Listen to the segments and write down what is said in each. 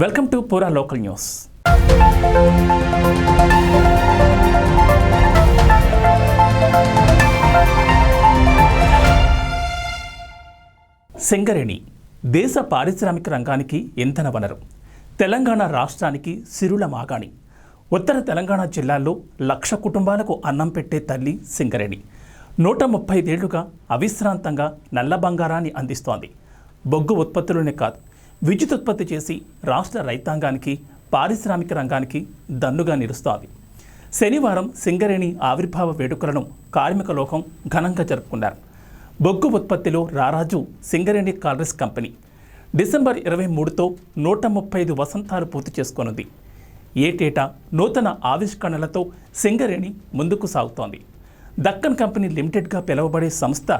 Welcome to Pura local news Singareni దేశ పారిశ్రామిక రంగానికి ఇంధన వనరు. తెలంగాణ రాష్ట్రానికి సిరుల మాగాణి. ఉత్తర తెలంగాణ జిల్లాల్లో లక్ష కుటుంబాలకు అన్నం పెట్టే తల్లి సింగరేణి. నూట ముప్పై ఐదేళ్ళుగా అవిశ్రాంతంగా నల్ల బంగారాన్ని అందిస్తోంది. బొగ్గు ఉత్పత్తులనే కాదు విద్యుత్ ఉత్పత్తి చేసి రాష్ట్ర రైతాంగానికి పారిశ్రామిక రంగానికి దన్నుగా నిలుస్తాయి శనివారం సింగరేణి ఆవిర్భావ వేడుకలను కార్మిక లోకం ఘనంగా జరుపుకున్నారు. బొగ్గు ఉత్పత్తిలో రారాజు సింగరేణి కాలరీస్ కంపెనీ. డిసెంబర్ ఇరవై మూడుతో నూట ముప్పై ఐదు వసంతాలు పూర్తి చేసుకోనుంది. ఏటేటా నూతన ఆవిష్కరణలతో సింగరేణి ముందుకు సాగుతోంది. దక్కన్ కంపెనీ లిమిటెడ్గా పిలువబడే సంస్థ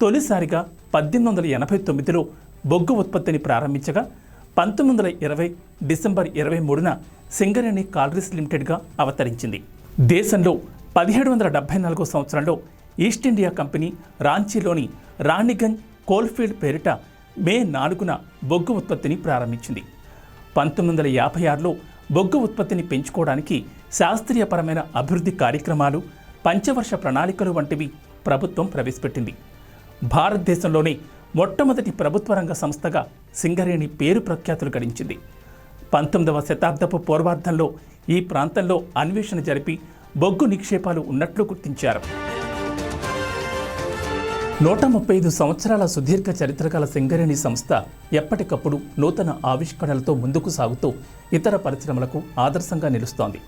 తొలిసారిగా పద్దెనిమిది వందల ఎనభై తొమ్మిదిలో బొగ్గు ఉత్పత్తిని ప్రారంభించగా పంతొమ్మిది వందల ఇరవై డిసెంబర్ ఇరవై మూడున సింగరేణి కాలరీస్ లిమిటెడ్గా అవతరించింది. దేశంలో పదిహేడు వందల డెబ్బై నాలుగో సంవత్సరంలో ఈస్ట్ ఇండియా కంపెనీ రాంచీలోని రాణిగంజ్ కోల్ఫీల్డ్ పేరిట మే నాలుగున బొగ్గు ఉత్పత్తిని ప్రారంభించింది. పంతొమ్మిది వందల యాభై ఆరులో బొగ్గు ఉత్పత్తిని పెంచుకోవడానికి శాస్త్రీయపరమైన అభివృద్ధి కార్యక్రమాలు పంచవర్ష ప్రణాళికలు వంటివి ప్రభుత్వం ప్రవేశపెట్టింది. భారతదేశంలోనే మొట్టమొదటి ప్రభుత్వ రంగ సంస్థగా సింగరేణి పేరు ప్రఖ్యాతులు గడించింది. పంతొమ్మిదవ శతాబ్దపు పూర్వార్ధంలో ఈ ప్రాంతంలో అన్వేషణ జరిపి బొగ్గు నిక్షేపాలు ఉన్నట్లు గుర్తించారు. నూట ముప్పై ఐదు సంవత్సరాల సుదీర్ఘ చరిత్ర గల సింగరేణి సంస్థ ఎప్పటికప్పుడు నూతన ఆవిష్కరణలతో ముందుకు సాగుతూ ఇతర పరిశ్రమలకు ఆదర్శంగా నిలుస్తోంది.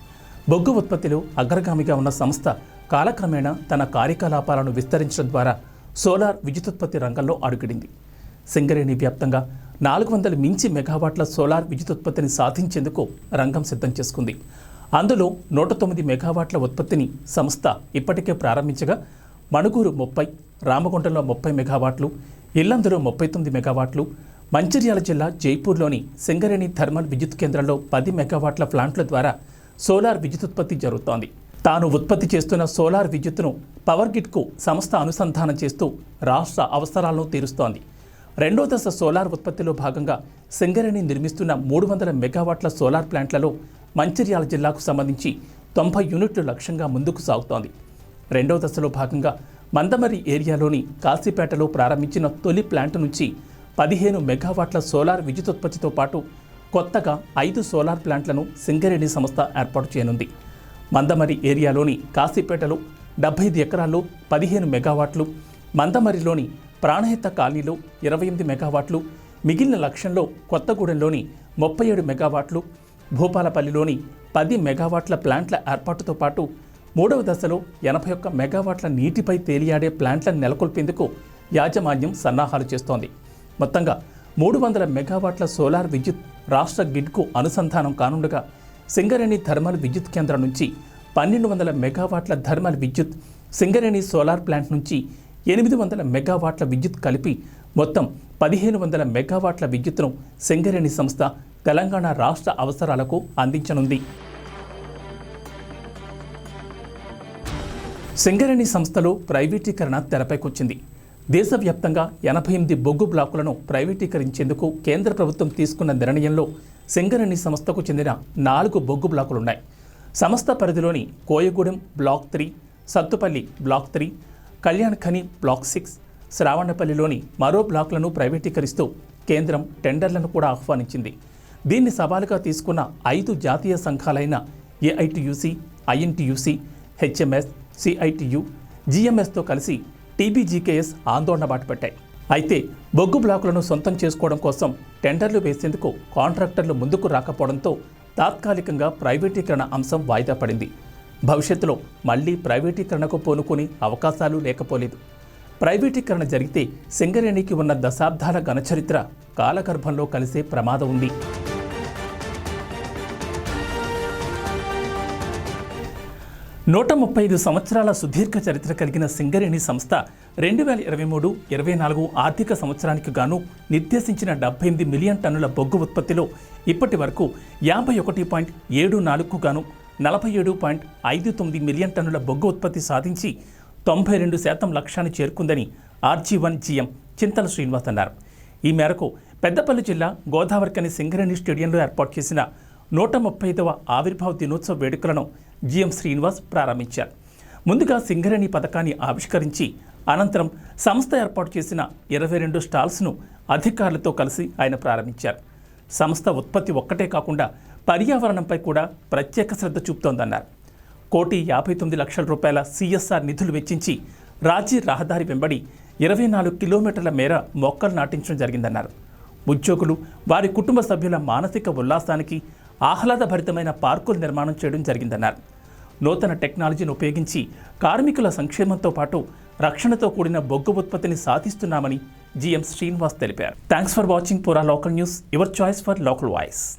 బొగ్గు ఉత్పత్తిలో అగ్రగామిగా ఉన్న సంస్థ కాలక్రమేణా తన కార్యకలాపాలను విస్తరించడం ద్వారా సోలార్ విద్యుతుత్పత్తి రంగంలో అడుగిడింది. సింగరేణి వ్యాప్తంగా నాలుగు వందల మించి మెగావాట్ల సోలార్ విద్యుతుత్పత్తిని సాధించేందుకు రంగం సిద్ధం చేసుకుంది. అందులో నూట తొమ్మిది మెగావాట్ల ఉత్పత్తిని సంస్థ ఇప్పటికే ప్రారంభించగా మణుగూరు ముప్పై రామగుంటంలో ముప్పై మెగావాట్లు ఇల్లందులో ముప్పై తొమ్మిది మెగావాట్లు మంచిర్యాల జిల్లా జైపూర్లోని సింగరేణి థర్మల్ విద్యుత్ కేంద్రంలో పది మెగావాట్ల ప్లాంట్ల ద్వారా సోలార్ విద్యుతుత్పత్తి జరుగుతోంది. తాను ఉత్పత్తి చేస్తున్న సోలార్ విద్యుత్తును పవర్ గిడ్కు సంస్థ అనుసంధానం చేస్తూ రాష్ట్ర అవసరాలను తీరుస్తోంది. రెండో దశ సోలార్ ఉత్పత్తిలో భాగంగా సింగరేణి నిర్మిస్తున్న మూడు వందల మెగావాట్ల సోలార్ ప్లాంట్లలో మంచిర్యాల జిల్లాకు సంబంధించి తొంభై యూనిట్లు లక్ష్యంగా ముందుకు సాగుతోంది. రెండో దశలో భాగంగా మందమరి ఏరియాలోని కాశీపేటలో ప్రారంభించిన తొలి ప్లాంట్ నుంచి పదిహేను మెగావాట్ల సోలార్ విద్యుతుత్పత్తితో పాటు కొత్తగా ఐదు సోలార్ ప్లాంట్లను సింగరేణి సంస్థ ఏర్పాటు చేయనుంది. మందమరి ఏరియాలోని కాశీపేటలో డెబ్బై ఐదు ఎకరాల్లో పదిహేను మెగావాట్లు మందమరిలోని ప్రాణహిత కాలనీలో ఇరవై ఎనిమిది మెగావాట్లు మిగిలిన లక్ష్యంలో కొత్తగూడెంలోని ముప్పై ఏడు మెగావాట్లు భూపాలపల్లిలోని పది మెగావాట్ల ప్లాంట్ల ఏర్పాటుతో పాటు మూడవ దశలో ఎనభై ఒక్క మెగావాట్ల నీటిపై తేలియాడే ప్లాంట్లను నెలకొల్పేందుకు యాజమాన్యం సన్నాహాలు చేస్తోంది. మొత్తంగా మూడు వందల మెగావాట్ల సోలార్ విద్యుత్ రాష్ట్ర గ్రిడ్కు అనుసంధానం కానుండగా సింగరేణి థర్మల్ విద్యుత్ కేంద్రం నుంచి పన్నెండు వందల మెగావాట్ల థర్మల్ విద్యుత్ సింగరేణి సోలార్ ప్లాంట్ నుంచి ఎనిమిది వందల మెగావాట్ల విద్యుత్ కలిపి మొత్తం పదిహేను వందల మెగావాట్ల విద్యుత్తును సింగరేణి సంస్థ తెలంగాణ రాష్ట్ర అవసరాలకు అందించనుంది. సింగరేణి సంస్థలో ప్రైవేటీకరణ తెరపైకొచ్చింది. దేశవ్యాప్తంగా ఎనభై ఎనిమిది బొగ్గు బ్లాకులను ప్రైవేటీకరించేందుకు కేంద్ర ప్రభుత్వం తీసుకున్న నిర్ణయంలో సింగరేణి సంస్థకు చెందిన నాలుగు బొగ్గు బ్లాకులున్నాయి. సంస్థ పరిధిలోని Koyagudem block three Sathupalli block three Kalyan Khani block six శ్రావణపల్లిలోని మరో బ్లాక్లను ప్రైవేటీకరిస్తూ కేంద్రం టెండర్లను కూడా ఆహ్వానించింది. దీన్ని సవాలుగా తీసుకున్న ఐదు జాతీయ సంఘాలైన ఏఐటియుసి ఐఎన్టీయూసీ హెచ్ఎంఎస్ సిఐటియు జిఎంఎస్తో కలిసి టీబీజీకేఎస్ ఆందోళన బాటపట్టాయి. అయితే బొగ్గు బ్లాకులను సొంతం చేసుకోవడం కోసం టెండర్లు వేసేందుకు కాంట్రాక్టర్లు ముందుకు రాకపోవడంతో తాత్కాలికంగా ప్రైవేటీకరణ అంశం వాయిదా పడింది. భవిష్యత్తులో మళ్ళీ ప్రైవేటీకరణకు పూనుకునే అవకాశాలు లేకపోలేదు. ప్రైవేటీకరణ జరిగితే సింగరేణికి ఉన్న దశాబ్దాల ఘనచరిత్ర కాలగర్భంలో కలిసే ప్రమాదం ఉంది. నూట ముప్పై ఐదు సంవత్సరాల సుదీర్ఘ చరిత్ర కలిగిన సింగరేణి సంస్థ రెండు వేల ఇరవై మూడు ఇరవై నాలుగు ఆర్థిక సంవత్సరానికి గాను నిర్దేశించిన డెబ్బై ఎనిమిది మిలియన్ టన్నుల బొగ్గు ఉత్పత్తిలో ఇప్పటి వరకు యాభై ఒకటి పాయింట్ ఏడు నాలుగుకు గాను నలభై ఏడు పాయింట్ ఐదు తొమ్మిది మిలియన్ టన్నుల బొగ్గు ఉత్పత్తి సాధించి తొంభై రెండు శాతం లక్ష్యాన్ని చేరుకుందని RG one GM Chintala Srinivas అన్నారు. ఈ మేరకు పెద్దపల్లి జిల్లా గోదావరికని సింగరేణి స్టేడియంలో ఏర్పాటు చేసిన నూట ముప్పై ఐదవ ఆవిర్భావ దినోత్సవ వేడుకలను జిఎం శ్రీనివాస్ ప్రారంభించారు. ముందుగా సింగరేణి పథకాన్ని ఆవిష్కరించి అనంతరం సంస్థ ఏర్పాటు చేసిన ఇరవై రెండు స్టాల్స్ను అధికారులతో కలిసి ఆయన ప్రారంభించారు. సంస్థ ఉత్పత్తి ఒక్కటే కాకుండా పర్యావరణంపై కూడా ప్రత్యేక శ్రద్ధ చూపుతోందన్నారు. కోటి యాభై తొమ్మిది లక్షల రూపాయల సిఎస్ఆర్ నిధులు వెచ్చించి రాజీ రహదారి వెంబడి ఇరవై నాలుగు కిలోమీటర్ల మేర మొక్కలు నాటించడం జరిగిందన్నారు. ఉద్యోగులు వారి కుటుంబ సభ్యుల మానసిక ఉల్లాసానికి ఆహ్లాదభరితమైన పార్కులు నిర్మాణం చేయడం జరిగిందన్నారు. నూతన టెక్నాలజీని ఉపయోగించి కార్మికుల సంక్షేమంతో పాటు రక్షణతో కూడిన బొగ్గు ఉత్పత్తిని సాధిస్తున్నామని జిఎం శ్రీనివాస్ తెలిపారు. Thanks for watching Pura local news your choice for local voice.